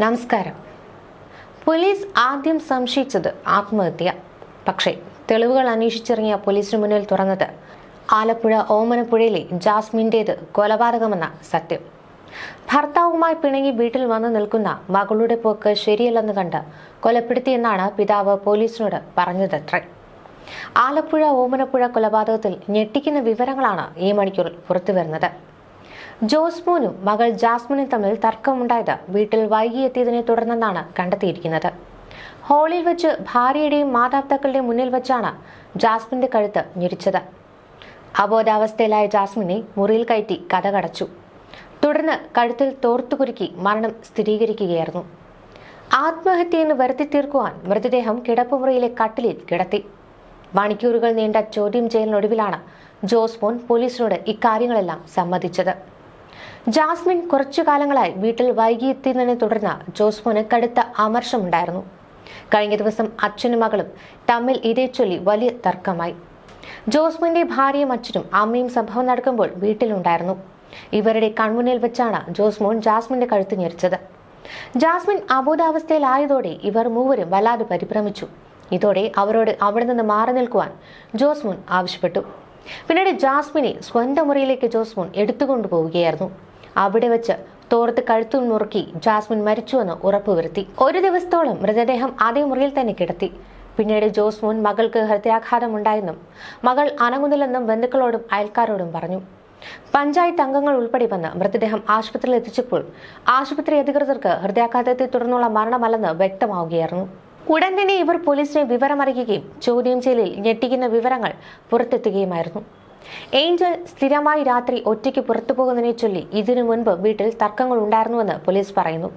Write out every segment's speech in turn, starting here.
നമസ്കാരം. പോലീസ് ആദ്യം സംശയിച്ചത് ആത്മഹത്യ. പക്ഷേ തെളിവുകൾ അന്വേഷിച്ചിറങ്ങിയ പോലീസിന് മുന്നിൽ തുറന്നത് ആലപ്പുഴ ഓമനപ്പുഴയിലെ ജാസ്മിന്റേത് കൊലപാതകമെന്ന സത്യം. ഭർത്താവുമായി പിണങ്ങി വീട്ടിൽ വന്നു നിൽക്കുന്ന മകളുടെ പോക്ക് ശരിയല്ലെന്ന് കണ്ട് കൊലപ്പെടുത്തിയെന്നാണ് പിതാവ് പോലീസിനോട് പറഞ്ഞതത്രേ. ആലപ്പുഴ ഓമനപ്പുഴ കൊലപാതകത്തിൽ ഞെട്ടിക്കുന്ന വിവരങ്ങളാണ് ഈ മണിക്കൂറിൽ പുറത്തുവരുന്നത്. ജോസ്മോനും മകൾ ജാസ്മിനും തമ്മിൽ തർക്കമുണ്ടായത് വീട്ടിൽ വൈകിയെത്തിയതിനെ തുടർന്നെന്നാണ് കണ്ടെത്തിയിരിക്കുന്നത്. ഹോളിൽ വെച്ച് ഭാര്യയുടെയും മാതാപിതാക്കളുടെയും മുന്നിൽ വെച്ചാണ് ജാസ്മിന്റെ കഴുത്ത് ഞെരിച്ചത്. അബോധാവസ്ഥയിലായ ജാസ്മിനെ മുറിയിൽ കയറ്റി കഥകടച്ചു തുടർന്ന് കഴുത്തിൽ തോർത്തുകുരുക്കി മരണം സ്ഥിരീകരിക്കുകയായിരുന്നു. ആത്മഹത്യയെന്ന് വരുത്തി തീർക്കുവാൻ മൃതദേഹം കിടപ്പുമുറിയിലെ കട്ടിലിൽ കിടത്തി. മണിക്കൂറുകൾ നീണ്ട ചോദ്യം ചെയ്യലിനൊടുവിലാണ് ജോസ്മോൻ പോലീസിനോട് ഇക്കാര്യങ്ങളെല്ലാം സമ്മതിച്ചത്. ജാസ്മിൻ കുറച്ചു കാലങ്ങളായി വീട്ടിൽ വൈകിയെത്തിയതിനെ തുടർന്ന് ജോസ്മോന് കടുത്ത അമർഷമുണ്ടായിരുന്നു കഴിഞ്ഞ ദിവസം അച്ഛനും മകളും തമ്മിൽ ചൊല്ലി വലിയ തർക്കമായി. ജോസ്മിന്റെ ഭാര്യയും അച്ഛനും അമ്മയും സംഭവം നടക്കുമ്പോൾ വീട്ടിലുണ്ടായിരുന്നു. ഇവരുടെ കൺമുന്നിൽ വെച്ചാണ് ജോസ്മോൻ ജാസ്മിന്റെ കഴുത്ത് ഞെരിച്ചത്. ജാസ്മിൻ അബോധാവസ്ഥയിലായതോടെ ഇവർ മൂവരും വല്ലാതെ പരിഭ്രമിച്ചു. ഇതോടെ അവരോട് അവിടെ നിന്ന് മാറി നിൽക്കുവാൻ ജോസ്മോൻ ആവശ്യപ്പെട്ടു. പിന്നീട് ജാസ്മിനെ സ്വന്തം മുറിയിലേക്ക് ജോസ്മോൻ ജോസ്മുൻ എടുത്തുകൊണ്ടുപോവുകയായിരുന്നു. അവിടെ വെച്ച് തോർത്ത് കഴുത്തു മുറുക്കി ജാസ്മിൻ മരിച്ചുവെന്ന് ഉറപ്പുവരുത്തി. ഒരു ദിവസത്തോളം മൃതദേഹം അതേ മുറിയിൽ തന്നെ കിടത്തി. പിന്നീട് ജോസ്മോൻ മകൾക്ക് ഹൃദയാഘാതമുണ്ടായെന്നും മകൾ അനങ്ങുന്നില്ലെന്നും ബന്ധുക്കളോടും അയൽക്കാരോടും പറഞ്ഞു. പഞ്ചായത്ത് അംഗങ്ങൾ ഉൾപ്പെടെ വന്ന് മൃതദേഹം ആശുപത്രിയിൽ എത്തിച്ചപ്പോൾ ആശുപത്രി അധികൃതർക്ക് ഹൃദയാഘാതത്തെ തുടർന്നുള്ള മരണമല്ലെന്ന് വ്യക്തമാവുകയായിരുന്നു. ഉടൻ തന്നെ ഇവർ പോലീസിനെ വിവരമറിയിക്കുകയും ചോദ്യം ചെയ്യലിൽ ഞെട്ടിക്കുന്ന വിവരങ്ങൾ പുറത്തെത്തുകയുമായിരുന്നു. ഏഞ്ചൽ സ്ഥിരമായി രാത്രി ഒറ്റയ്ക്ക് പുറത്തു പോകുന്നതിനെ ചൊല്ലി ഇതിനു മുൻപ് വീട്ടിൽ തർക്കങ്ങൾ ഉണ്ടായിരുന്നുവെന്ന് പോലീസ് പറയുന്നു.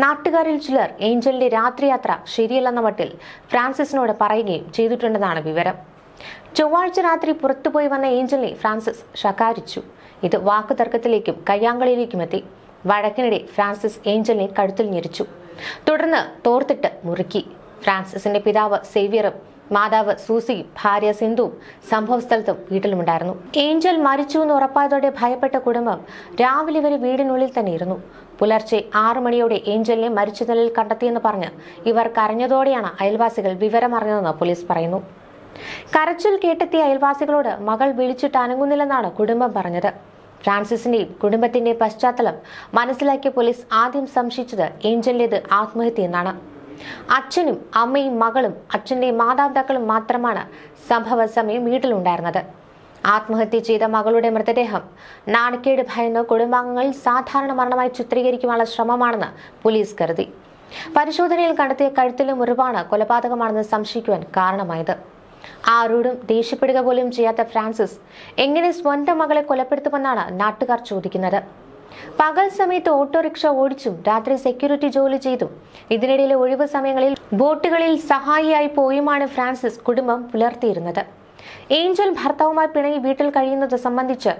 നാട്ടുകാരിൽ ചിലർ ഏഞ്ചലിന്റെ രാത്രിയാത്ര ശരിയല്ലെന്ന മട്ടിൽ ഫ്രാൻസിസിനോട് പറയുകയും ചെയ്തിട്ടുണ്ടെന്നാണ് വിവരം. ചൊവ്വാഴ്ച രാത്രി പുറത്തുപോയി വന്ന ഏഞ്ചലിനെ ഫ്രാൻസിസ് ശകാരിച്ചു. ഇത് വാക്കുതർക്കത്തിലേക്കും കയ്യാങ്കളിയിലേക്കും എത്തി. വഴക്കിനിടെ ഫ്രാൻസിസ് ഏഞ്ചലിനെ കഴുത്തിൽ ഞെരിച്ചു. തുടർന്ന് തോർത്തിട്ട് മുറുക്കി. ഫ്രാൻസിസിന്റെ പിതാവ് സേവിയറും മാതാവ് സൂസി ഭാര്യ സിന്ധുവും സംഭവസ്ഥലത്തും വീട്ടിലുമുണ്ടായിരുന്നു. ഏഞ്ചൽ മരിച്ചു എന്ന് ഉറപ്പായതോടെ ഭയപ്പെട്ട കുടുംബം രാവിലെ വരെ വീടിനുള്ളിൽ തന്നെ ഇരുന്നു. പുലർച്ചെ ആറു മണിയോടെ ഏഞ്ചലിനെ മരിച്ച നിലയിൽ കണ്ടെത്തിയെന്ന് പറഞ്ഞ് ഇവർ കരഞ്ഞതോടെയാണ് അയൽവാസികൾ വിവരമറിഞ്ഞതെന്ന് പോലീസ് പറയുന്നു. കരച്ചിൽ കേട്ടെത്തിയ അയൽവാസികളോട് മകൾ വിളിച്ചിട്ട് അനങ്ങുന്നില്ലെന്നാണ് കുടുംബം പറഞ്ഞത്. ഫ്രാൻസിസിന്റെയും കുടുംബത്തിന്റെയും പശ്ചാത്തലം മനസ്സിലാക്കിയ പോലീസ് ആദ്യം സംശയിച്ചത് ഏഞ്ചലിന്റേത് ആത്മഹത്യ എന്നാണ് അച്ഛനും അമ്മയും മകളും അച്ഛന്റെ മാതാപിതാക്കളും മാത്രമാണ് സംഭവ സമയം വീട്ടിലുണ്ടായിരുന്നത്. ആത്മഹത്യ ചെയ്ത മകളുടെ മൃതദേഹം നാണക്കേട് ഭയന്ന് കുടുംബാംഗങ്ങൾ സാധാരണ മരണമായി ചിത്രീകരിക്കുവാനുള്ള ശ്രമമാണെന്ന് പോലീസ് കരുതി. പരിശോധനയിൽ കണ്ടെത്തിയ കഴുത്തിലെ മുറിവാണ് കൊലപാതകമാണെന്ന് സംശയിക്കുവാൻ കാരണമായത്. ആരോടും ദേഷ്യപ്പെടുക പോലും ചെയ്യാത്ത ഫ്രാൻസിസ് എങ്ങനെ സ്വന്തം മകളെ കൊലപ്പെടുത്തുമെന്നാണ് നാട്ടുകാർ ചോദിക്കുന്നത്. പകൽ സമയത്ത് ഓട്ടോറിക്ഷ ഓടിച്ചും രാത്രി സെക്യൂരിറ്റി ജോലി ചെയ്തും. ഇതിനിടയിലെ ഒഴിവ് സമയങ്ങളിൽ ബോട്ടുകളിൽ സഹായിയായി പോയുമാണ് ഫ്രാൻസിസ് കുടുംബം പുലർത്തിയിരുന്നത്. ഏഞ്ചൽ ഭർത്താവുമായി പിണങ്ങി വീട്ടിൽ കഴിയുന്നത് സംബന്ധിച്ച്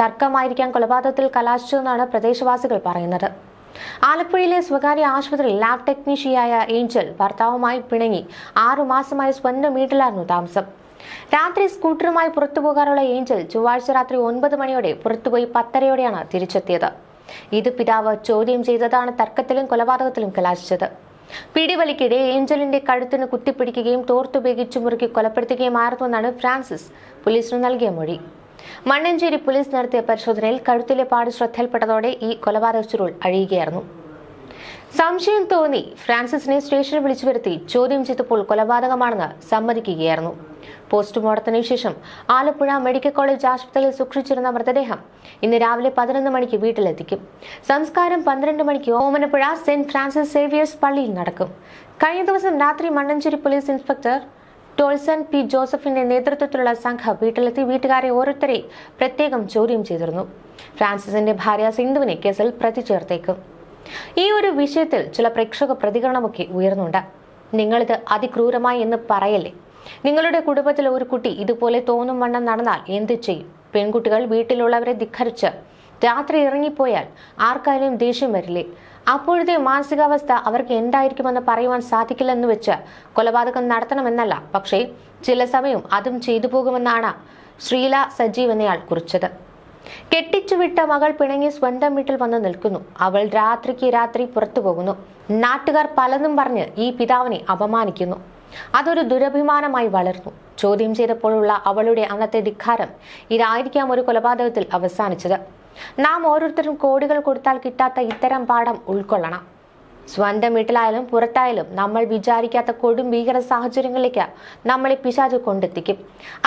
തർക്കമായിരിക്കാം കൊലപാതകത്തിൽ കലാശിച്ചതെന്നാണ് പ്രദേശവാസികൾ പറയുന്നത്. ആലപ്പുഴയിലെ സ്വകാര്യ ആശുപത്രിയിൽ ലാബ് ടെക്നീഷ്യയായ ഏഞ്ചൽ ഭർത്താവുമായി പിണങ്ങി ആറുമാസമായി സ്വന്തം വീട്ടിലായിരുന്നു താമസം. രാത്രി സ്കൂട്ടറുമായി പുറത്തു പോകാറുള്ള ഏഞ്ചൽ ചൊവ്വാഴ്ച രാത്രി ഒൻപത് മണിയോടെ പുറത്തുപോയി പത്തരയോടെയാണ് തിരിച്ചെത്തിയത്. ഇത് പിതാവ് ചോദ്യം ചെയ്തതാണ് തർക്കത്തിലും കൊലപാതകത്തിലും കലാശിച്ചത്. പിടിവലിക്കിടെ ഏഞ്ചലിന്റെ കഴുത്തിന് കുത്തിപ്പിടിക്കുകയും തോർത്തുപയോഗിച്ച് മുറുക്കി കൊലപ്പെടുത്തുകയുമായിരുന്നുവെന്നാണ് ഫ്രാൻസിസ് പോലീസിന് നൽകിയ മൊഴി. മണ്ണഞ്ചേരി പോലീസ് നടത്തിയ പരിശോധനയിൽ കഴുത്തിലെ പാട് ശ്രദ്ധയിൽപ്പെട്ടതോടെ ഈ കൊലപാതക ചുരുൾ അഴിയുകയായിരുന്നു. സംശയം തോന്നി ഫ്രാൻസിസിനെ സ്റ്റേഷനിൽ വിളിച്ചു വരുത്തി ചോദ്യം ചെയ്തപ്പോൾ കൊലപാതകമാണെന്ന് സമ്മതിക്കുകയായിരുന്നു. പോസ്റ്റ്മോർട്ടത്തിന് ശേഷം ആലപ്പുഴ മെഡിക്കൽ കോളേജ് ആശുപത്രിയിൽ സൂക്ഷിച്ചിരുന്ന മൃതദേഹം ഇന്ന് രാവിലെ പതിനൊന്ന് മണിക്ക് വീട്ടിലെത്തിക്കും. സംസ്കാരം പന്ത്രണ്ട് മണിക്ക് ഓമനപ്പുഴ സെന്റ് ഫ്രാൻസിസ് സേവിയേഴ്സ് പള്ളിയിൽ നടക്കും. കഴിഞ്ഞ ദിവസം രാത്രി Mannancheri police inspector Tolson P ജോസഫിന്റെ നേതൃത്വത്തിലുള്ള സംഘം വീട്ടിലെത്തി വീട്ടുകാരെ ഓരോരുത്തരെ പ്രത്യേകം ചോദ്യം ചെയ്തിരുന്നു. ഫ്രാൻസിസിന്റെ ഭാര്യ സിന്ധുവിനെ കേസിൽ പ്രതി ചേർത്തേക്കും. ഈ ഒരു വിഷയത്തിൽ ചില പ്രേക്ഷക പ്രതികരണമൊക്കെ ഉയർന്നുണ്ട്. നിങ്ങളിത് അതിക്രൂരമായി എന്ന് പറയല്ലേ? നിങ്ങളുടെ കുടുംബത്തിലെ ഒരു കുട്ടി ഇതുപോലെ തോന്നും വണ്ണം നടന്നാൽ എന്ത് ചെയ്യും? പെൺകുട്ടികൾ വീട്ടിലുള്ളവരെ ധിഖരിച്ച് രാത്രി ഇറങ്ങിപ്പോയാൽ ആർക്കായാലും ദേഷ്യം വരില്ലേ? അപ്പോഴത്തെ മാനസികാവസ്ഥ അവർക്ക് എന്തായിരിക്കുമെന്ന് പറയുവാൻ സാധിക്കില്ലെന്ന് വെച്ച് കൊലപാതകം നടത്തണമെന്നല്ല. പക്ഷേ ചില സമയം അതും ചെയ്തു പോകുമെന്നാണ് ശ്രീല സജീവ് എന്നയാൾ കുറിച്ചത്. കെട്ടിച്ചുവിട്ട മകൾ പിണങ്ങി സ്വന്തം വീട്ടിൽ വന്ന് നിൽക്കുന്നു. അവൾ രാത്രിക്ക് രാത്രി പുറത്തു പോകുന്നു. നാട്ടുകാർ പലതും പറഞ്ഞ് ഈ പിതാവിനെ അപമാനിക്കുന്നു. അതൊരു ദുരഭിമാനമായി വളർന്നു. ചോദ്യം ചെയ്തപ്പോഴുള്ള അവളുടെ അന്നത്തെ ധിക്കാരം ഇതായിരിക്കാം ഒരു കൊലപാതകത്തിൽ അവസാനിച്ചത്. നാം ഓരോരുത്തരും കോടികൾ കൊടുത്താൽ കിട്ടാത്ത ഇത്തരം പാഠം ഉൾക്കൊള്ളണം. സ്വന്തം വീട്ടിലായാലും പുറത്തായാലും നമ്മൾ വിചാരിക്കാത്ത കൊടും ഭീകര സാഹചര്യങ്ങളിലേക്ക് നമ്മളെ പിശാച് കൊണ്ടെത്തിക്കും.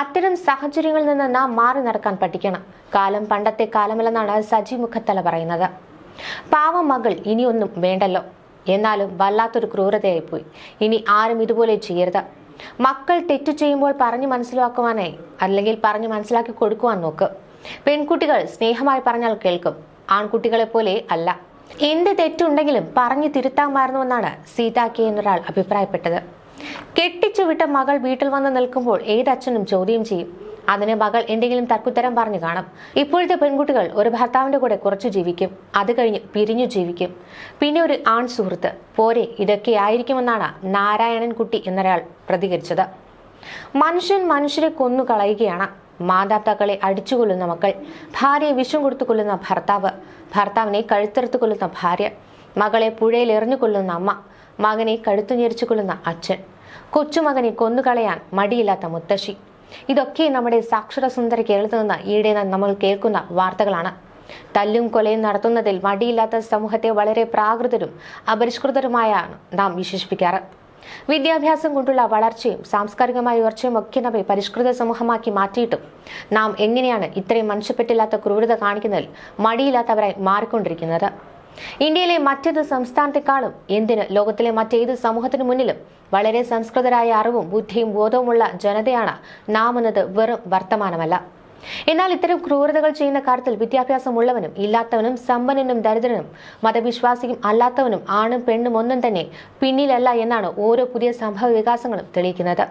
അത്തരം സാഹചര്യങ്ങളിൽ നിന്ന് നാം മാറി നടക്കാൻ പഠിക്കണം. കാലം പണ്ടത്തെ കാലമല്ലെന്നാണ് സജി മുഖത്തല പറയുന്നത്. പാവം മകൾ ഇനിയൊന്നും വേണ്ടല്ലോ. എന്നാലും വല്ലാത്തൊരു ക്രൂരതയായിപ്പോയി. ഇനി ആരും ഇതുപോലെ ചെയ്യരുത്. മക്കൾ തെറ്റു ചെയ്യുമ്പോൾ പറഞ്ഞു മനസ്സിലാക്കുവാനായി അല്ലെങ്കിൽ പറഞ്ഞു മനസ്സിലാക്കി കൊടുക്കുവാൻ നോക്ക്. പെൺകുട്ടികൾ സ്നേഹമായി പറഞ്ഞാൽ കേൾക്കും. ആൺകുട്ടികളെ പോലെ അല്ല. എന്ത് തെറ്റുണ്ടെങ്കിലും പറഞ്ഞു തിരുത്താമായിരുന്നുവെന്നാണ് സീതാക്കി കെ എന്നൊരാൾ അഭിപ്രായപ്പെട്ടത്. കെട്ടിച്ചു വിട്ട മകൾ വീട്ടിൽ വന്ന് നിൽക്കുമ്പോൾ ഏതച്ഛനും ചോദ്യം ചെയ്യും. അതിന് മകൾ എന്തെങ്കിലും തർക്കുത്തരം പറഞ്ഞു കാണും. ഇപ്പോഴത്തെ പെൺകുട്ടികൾ ഒരു ഭർത്താവിന്റെ കൂടെ കുറച്ചു ജീവിക്കും. അത് കഴിഞ്ഞ് പിരിഞ്ഞു ജീവിക്കും. പിന്നെ ഒരു ആൺ സുഹൃത്ത് പോരെ ഇതൊക്കെ ആയിരിക്കുമെന്നാണ് നാരായണൻ കുട്ടി എന്നൊരാൾ പ്രതികരിച്ചത്. മനുഷ്യൻ മനുഷ്യരെ കൊന്നു കളയുകയാണ്. മാതാപിതാക്കളെ അടിച്ചുകൊല്ലുന്ന മക്കൾ ഭാര്യയെ വിഷം കൊടുത്തു കൊല്ലുന്ന ഭർത്താവ് ഭർത്താവിനെ കഴുത്തെടുത്തു കൊല്ലുന്ന ഭാര്യ മകളെ പുഴയിൽ എറിഞ്ഞു കൊല്ലുന്ന അമ്മ മകനെ കഴുത്തു ഞെരിച്ചു കൊല്ലുന്ന അച്ഛൻ. കൊച്ചുമകനെ കൊന്നുകളയാൻ മടിയില്ലാത്ത മുത്തശ്ശി. ഇതൊക്കെ നമ്മുടെ സാക്ഷര സുന്ദര കേരളത്തിൽ നിന്ന് ഈയിടെ നമ്മൾ കേൾക്കുന്ന വാർത്തകളാണ്. തല്ലും കൊലയും നടത്തുന്നതിൽ മടിയില്ലാത്ത സമൂഹത്തെ വളരെ പ്രാകൃതരും അപരിഷ്കൃതരുമായാണ് നാം വിശേഷിപ്പിക്കാറ്. വിദ്യാഭ്യാസം കൊണ്ടുള്ള വളർച്ചയും സാംസ്കാരികമായ ഉയർച്ചയും ഒക്കെ നമ്മെ പരിഷ്കൃത സമൂഹമാക്കി മാറ്റിയിട്ടും നാം എങ്ങനെയാണ് ഇത്രയും മനുഷ്യപ്പെട്ടില്ലാത്ത ക്രൂരത കാണിക്കുന്നതിൽ മടിയില്ലാത്തവരായി മാറിക്കൊണ്ടിരിക്കുന്നത്? ഇന്ത്യയിലെ മറ്റേത് സംസ്ഥാനത്തെക്കാളും എന്തിന് ലോകത്തിലെ മറ്റേത് സമൂഹത്തിനു മുന്നിലും വളരെ സംസ്കൃതരായ അറിവും ബുദ്ധിയും ബോധവുമുള്ള ജനതയാണ് നാം എന്നത് വെറും വർത്തമാനമല്ല. എന്നാൽ ഇത്തരം ക്രൂരതകൾ ചെയ്യുന്ന കാര്യത്തിൽ വിദ്യാഭ്യാസമുള്ളവനും ഇല്ലാത്തവനും സമ്പന്നനും ദരിദ്രനും മതവിശ്വാസിയും അല്ലാത്തവനും ആണും പെണ്ണും ഒന്നും തന്നെ പിന്നിലല്ല എന്നാണ് ഓരോ പുതിയ സംഭവ വികാസങ്ങളും തെളിയിക്കുന്നത്.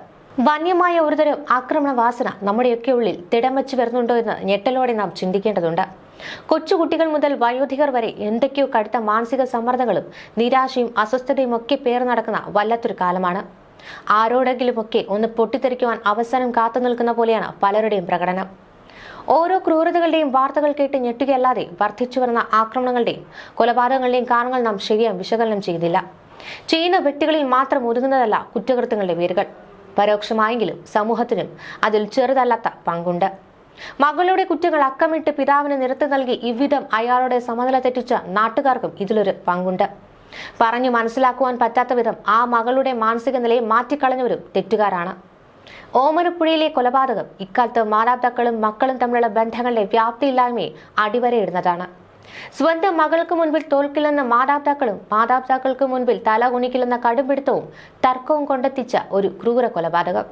വന്യമായ ഒരുതരം ആക്രമണ വാസന നമ്മുടെയൊക്കെ ഉള്ളിൽ തിടം വെച്ച് വരുന്നുണ്ടോ എന്ന് ഞെട്ടലോടെ നാം ചിന്തിക്കേണ്ടതുണ്ട്. കൊച്ചുകുട്ടികൾ മുതൽ വയോധികർ വരെ എന്തൊക്കെയോ കടുത്ത മാനസിക സമ്മർദ്ദങ്ങളും നിരാശയും അസ്വസ്ഥതയും ഒക്കെ പേർ നടക്കുന്ന വല്ലാത്തൊരു കാലമാണ്. ആരോടെങ്കിലുമൊക്കെ ഒന്ന് പൊട്ടിത്തെറിക്കുവാൻ അവസാനം കാത്തു നിൽക്കുന്ന പോലെയാണ് പലരുടെയും പ്രകടനം. ഓരോ ക്രൂരതകളുടെയും വാർത്തകൾ കേട്ട് ഞെട്ടുകയല്ലാതെ വർദ്ധിച്ചു വരുന്ന ആക്രമണങ്ങളുടെയും കൊലപാതകങ്ങളുടെയും കാരണങ്ങൾ നാം ശരിയായി വിശകലനം ചെയ്തില്ല. ചെയ്യുന്ന വ്യക്തികളിൽ മാത്രം ഒതുങ്ങുന്നതല്ല കുറ്റകൃത്യങ്ങളുടെ പേരുകൾ പരോക്ഷമായെങ്കിലും സമൂഹത്തിനും അതിൽ ചെറുതല്ലാത്ത പങ്കുണ്ട്. മകളുടെ കുറ്റങ്ങൾ അക്കമിട്ട് പിതാവിന് നിരത്ത് നൽകി ഇவ்விധം അയാളുടെ സമനില തെറ്റിച്ച നാട്ടുകാർക്കും ഇതിലൊരു പങ്കുണ്ട്. പറഞ്ഞു മനസ്സിലാക്കുവാൻ പറ്റാത്ത വിധം ആ മകളുടെ മാനസിക നിലയെ മാറ്റിക്കളഞ്ഞവരും തെറ്റുകാരാണ്. ഓമനപ്പുഴയിലെ കൊലപാതകം ഇക്കാലത്ത് മാതാപിതാക്കളും മക്കളും തമ്മിലുള്ള ബന്ധങ്ങളുടെ വ്യാപ്തിയില്ലായ്മയെ അടിവരയിടുന്നതാണ്. സ്വന്തം മകൾക്ക് മുൻപിൽ തോൽക്കില്ലെന്ന മാതാപിതാക്കളും മാതാപിതാക്കൾക്ക് മുൻപിൽ തല കുണിക്കില്ലെന്ന കടുംപിടുത്തവും തർക്കവും കൊണ്ടെത്തിച്ച ഒരു ക്രൂര കൊലപാതകം.